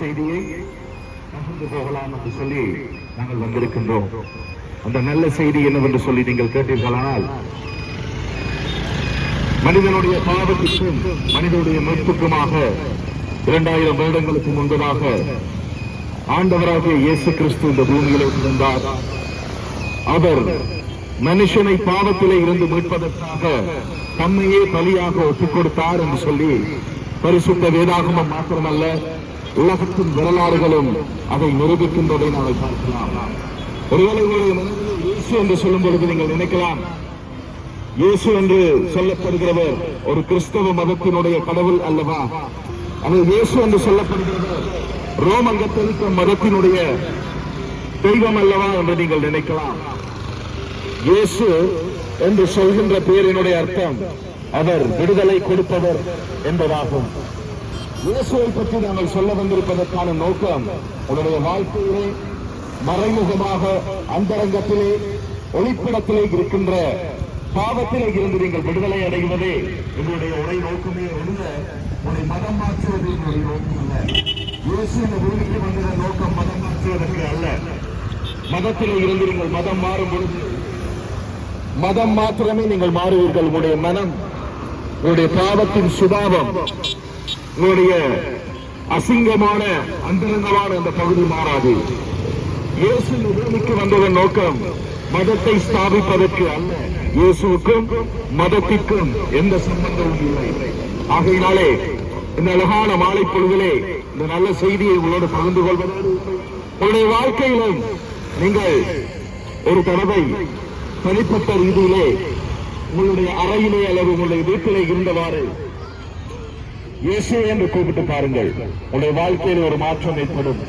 செய்தியை பகிர்ந்து போகலாம் என்று சொல்லி நாங்கள் வந்திருக்கின்றோம். அந்த நல்ல செய்தி என்னவென்று சொல்லி நீங்கள் கேட்டீர்களானால் மனிதனுடைய பாவத்துக்கும் மனிதனுடைய மீட்புக்குமாக இரண்டாயிரம் வருடங்களுக்கு முன்பதாக ஆண்டவராகிய இயேசு கிறிஸ்து இந்த பூமியிலே இருந்தார் அவர் மனுஷனை பாவத்திலே இருந்து மீட்பதற்காக தம்மையே பலியாக ஒப்புக் கொடுத்தார் என்று சொல்லி பரிசுத்த வேதாகமம் மாத்திரமல்ல உலகத்தின் வரலாறுகளும் அதை நிரூபிக்கின்றதை நாங்கள் பார்க்கலாம். ஒருவேளை உங்களுடைய மனதில் இயேசு என்று சொல்லும் பொழுது நீங்கள் நினைக்கலாம் இயேசு என்று சொல்லப்படுகிறவர் ஒரு கிறிஸ்தவ மதத்தினுடைய கடவுள் அல்லவா? அது இயேசு என்று சொல்லப்படுகிறவர் ரோம கத்தோலிக்க மதத்தினுடைய தெய்வம் அல்லவா என்று நீங்கள் நினைக்கலாம். இயேசு என்று சொல்கின்ற பேரினுடைய அர்த்தம் அவர் விடுதலை கொடுப்பவர் என்பதாகும். இயேசுவை பற்றி நாங்கள் சொல்ல வந்திருப்பதற்கான நோக்கம் உன்னுடைய வாழ்க்கையிலே மறைமுகமாக அந்தரங்கத்திலே ஒளிப்படத்திலே இருக்கின்ற பாவத்திலே இருந்து நீங்கள் விடுதலை அடைவதே எங்களுடைய உரை நோக்கமே ஒழுங்க உன்னை மதம் மாற்றுவது எங்களுடைய நோக்கம் அல்ல. இயேசு இந்த பூமிக்கு வந்ததன் நோக்கம் மதம் மாற்றுவதற்கு அல்ல. மதத்திலே இருந்து நீங்கள் மதம் மாறும் பொழுது மதம் மாத்திரமே நீங்கள் மாறுவீர்கள். உங்களுடைய மனம் உங்களுடைய பாவத்தின் சுபாவம் உங்களுடைய அசிங்கமான அந்தரங்கமான அந்த பகுதி மாறாது. இயேசு இந்த பூமிக்கு வந்ததன் நோக்கம் மதத்தை ஸ்தாபிப்பதற்கு அல்ல. இயேசுவுக்கும் மதத்திற்கும் எந்த சம்பந்தமும் இல்லை. ஆகையினாலே இந்த அழகான மாலை பொழுதிலே இந்த நல்ல செய்தியை உங்களோடு பகிர்ந்து கொள்வதோடு உங்களுடைய வாழ்க்கையிலும் நீங்கள் ஒரு தடவை தனிப்பட்ட ரீதியிலே உங்களுடைய அறையிலே அல்லது உங்களுடைய வீட்டிலே இருந்தவாறு இயேசு என்று கூப்பிட்டு பாருங்கள். உங்களுடைய வாழ்க்கையில் ஒரு மாற்றம் ஏற்படும்.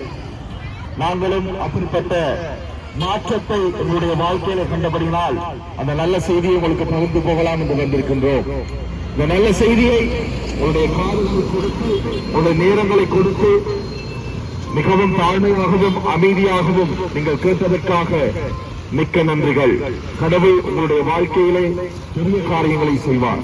நாங்களும் அப்படிப்பட்ட மாற்றத்தை உங்களுடைய வாழ்க்கையில கண்டபடினால் அந்த நல்ல செய்தியை உங்களுக்கு பகிர்ந்து போகலாம் என்று வந்திருக்கின்றோம். இந்த நல்ல செய்தியை உங்களுடைய காதுகளை கொடுத்து உங்களுடைய நேரங்களை கொடுத்து மிகவும் தாழ்மையாகவும் அமைதியாகவும் நீங்கள் கேட்டதற்காக மிக்க நன்றிகள். கடவுள் உங்களுடைய வாழ்க்கையிலே பெரிய காரியங்களை செய்வார்.